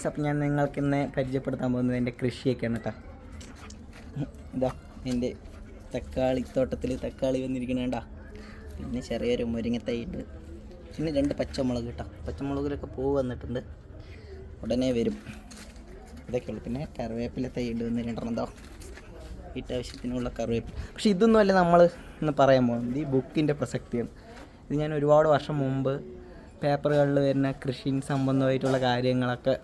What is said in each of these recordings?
Guys അപ്പം ഞാൻ നിങ്ങൾക്ക് ഇന്ന് പരിചയപ്പെടുത്താൻ പോകുന്നത് എന്റെ കൃഷിയൊക്കെയാണ് കേട്ടോ. ഇതാ എന്റെ തക്കാളി തോട്ടത്തിൽ തക്കാളി വന്നിരിക്കണ കണ്ടാ. പിന്നെ ചെറിയൊരു മുരിങ്ങത്തൈ ഉണ്ട്. പിന്നെ രണ്ട് പച്ചമുളക് കേട്ടോ. പച്ചമുളകിലൊക്കെ പൂ വന്നിട്ടുണ്ട്. ഉടനെ വരും. ഇതൊക്കെയുള്ളൂ. പിന്നെ കറിവേപ്പില തൈ ഉണ്ട് വന്ന് രണ്ടെണ്ണം എന്തോ വീട്ടാവശ്യത്തിനുള്ള കറിവേപ്പില. പക്ഷേ ഇതൊന്നും അല്ല നമ്മൾ ഇന്ന് പറയാൻ പോകുന്നത്. ഈ ബുക്കിന്റെ പ്രസക്തിയാണ്. ഇത് ഞാൻ ഒരുപാട് വർഷം മുമ്പ് പേപ്പറുകളിൽ വരുന്ന കൃഷി സംബന്ധമായിട്ടുള്ള കാര്യങ്ങളൊക്കെ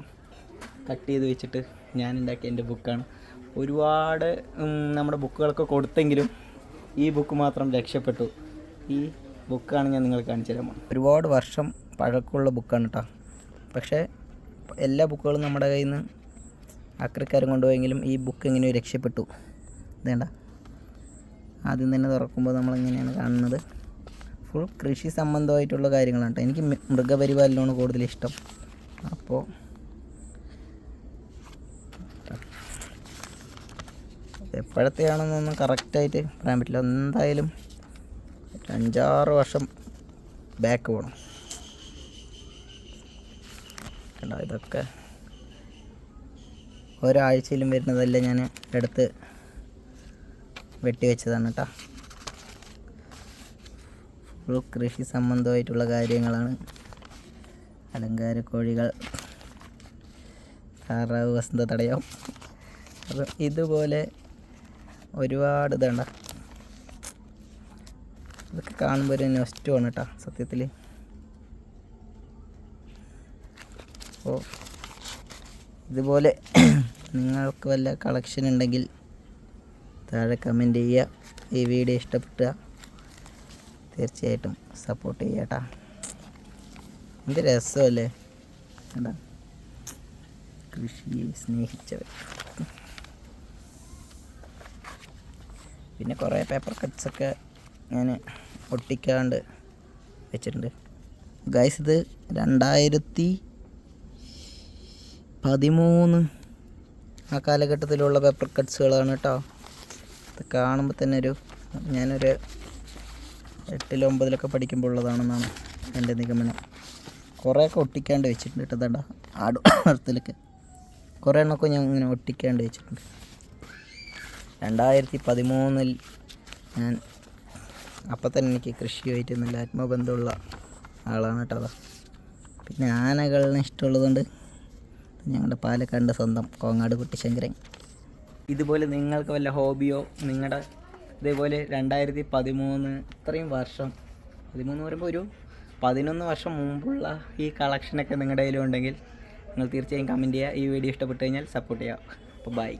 കട്ട് ചെയ്ത് വെച്ചിട്ട് ഞാൻ ഉണ്ടാക്കിയ എന്റെ ബുക്കാണ്. ഒരുപാട് നമ്മുടെ ബുക്കുകളൊക്കെ കൊടുത്തെങ്കിലും ഈ ബുക്ക് മാത്രം രക്ഷപ്പെട്ടു. ഈ ബുക്കാണ് ഞാൻ നിങ്ങൾക്ക് കാണിച്ചു തരാൻ ഒരുപാട് വർഷം പഴക്കമുള്ള ബുക്കാണ് കേട്ടോ പക്ഷേ എല്ലാ ബുക്കുകളും നമ്മുടെ കയ്യിൽ നിന്ന് ആക്രിക്കാരും കൊണ്ടുപോയെങ്കിലും ഈ ബുക്ക് എങ്ങനെയോ രക്ഷപ്പെട്ടു. ഇതേണ്ട ആദ്യം തന്നെ തുറക്കുമ്പോൾ നമ്മളെങ്ങനെയാണ് കാണുന്നത്? ഫുൾ കൃഷി സംബന്ധമായിട്ടുള്ള കാര്യങ്ങളാണ് കേട്ടോ എനിക്ക് മൃഗപരിപാലനമാണ് കൂടുതൽ ഇഷ്ടം. അപ്പോൾ എപ്പോഴത്തെയാണെന്നൊന്നും കറക്റ്റായിട്ട് പറയാൻ പറ്റില്ല. എന്തായാലും അഞ്ചാറ് വർഷം ബാക്ക് പോകണം കണ്ടോ ഇതൊക്കെ ഒരാഴ്ചയിലും വരുന്നതല്ല ഞാൻ എടുത്ത് വെട്ടിവെച്ചതാണ് കേട്ടോ ഫുൾ കൃഷി സംബന്ധമായിട്ടുള്ള കാര്യങ്ങളാണ്. അലങ്കാര കോഴികൾ താറാവ് വസന്ത തടയാം അപ്പം ഇതുപോലെ ഒരുപാട് ഇതുണ്ട ഇതൊക്കെ കാണുമ്പോൾ ഒരു നെസ്റ്റുമാണ് കേട്ടോ സത്യത്തിൽ അപ്പോൾ ഇതുപോലെ നിങ്ങൾക്ക് വല്ല കളക്ഷൻ ഉണ്ടെങ്കിൽ താഴെ കമന്റ് ചെയ്യുക ഈ വീഡിയോ ഇഷ്ടപ്പെട്ട തീർച്ചയായിട്ടും സപ്പോർട്ട് ചെയ്യുക കേട്ടോ എന്ത് രസമല്ലേ. കൃഷിയെ സ്നേഹിച്ചവർ പിന്നെ കുറേ പേപ്പർ കട്ട്സൊക്കെ ഞാൻ ഒട്ടിക്കാണ്ട് വെച്ചിട്ടുണ്ട്. ഗൈസ് ഇത് രണ്ടായിരത്തി പതിമൂന്ന് ആ കാലഘട്ടത്തിലുള്ള പേപ്പർ കട്ട്സുകളാണ് കേട്ടോ ഇത് കാണുമ്പോൾ തന്നെ ഒരു ഞാനൊരു എട്ടിലും ഒമ്പതിലൊക്കെ പഠിക്കുമ്പോൾ ഉള്ളതാണെന്നാണ് എന്റെ നിഗമനം. കുറേയൊക്കെ ഒട്ടിക്കാണ്ട് വെച്ചിട്ടുണ്ട് കേട്ടോ ആട് വളർത്തലൊക്കെ കുറേ എണ്ണമൊക്കെ ഞാൻ ഇങ്ങനെ ഒട്ടിക്കാണ്ട് വെച്ചിട്ടുണ്ട്. രണ്ടായിരത്തി പതിമൂന്നിൽ ഞാൻ അപ്പം തന്നെ എനിക്ക് കൃഷിയുമായിട്ട് നല്ല ആത്മബന്ധമുള്ള ആളാണ് കേട്ടോ പിന്നെ ആനകളെ ഇഷ്ടമുള്ളതുകൊണ്ട് ഞങ്ങളുടെ പാലക്കാടിന്റെ സ്വന്തം കോങ്ങാട് കുട്ടിശങ്കരൻ. ഇതുപോലെ നിങ്ങൾക്ക് വല്ല ഹോബിയോ നിങ്ങളുടെ ഇതേപോലെ രണ്ടായിരത്തി പതിമൂന്ന് ഇത്രയും വർഷം പതിമൂന്ന് പറയുമ്പോൾ ഒരു പതിനൊന്ന് വർഷം മുമ്പുള്ള ഈ കളക്ഷനൊക്കെ നിങ്ങളുടെ കയ്യിലുണ്ടെങ്കിൽ നിങ്ങൾ തീർച്ചയായും കമന്റ് ചെയ്യുക. ഈ വീഡിയോ ഇഷ്ടപ്പെട്ടു കഴിഞ്ഞാൽ സപ്പോർട്ട് ചെയ്യുക. അപ്പോൾ ബൈ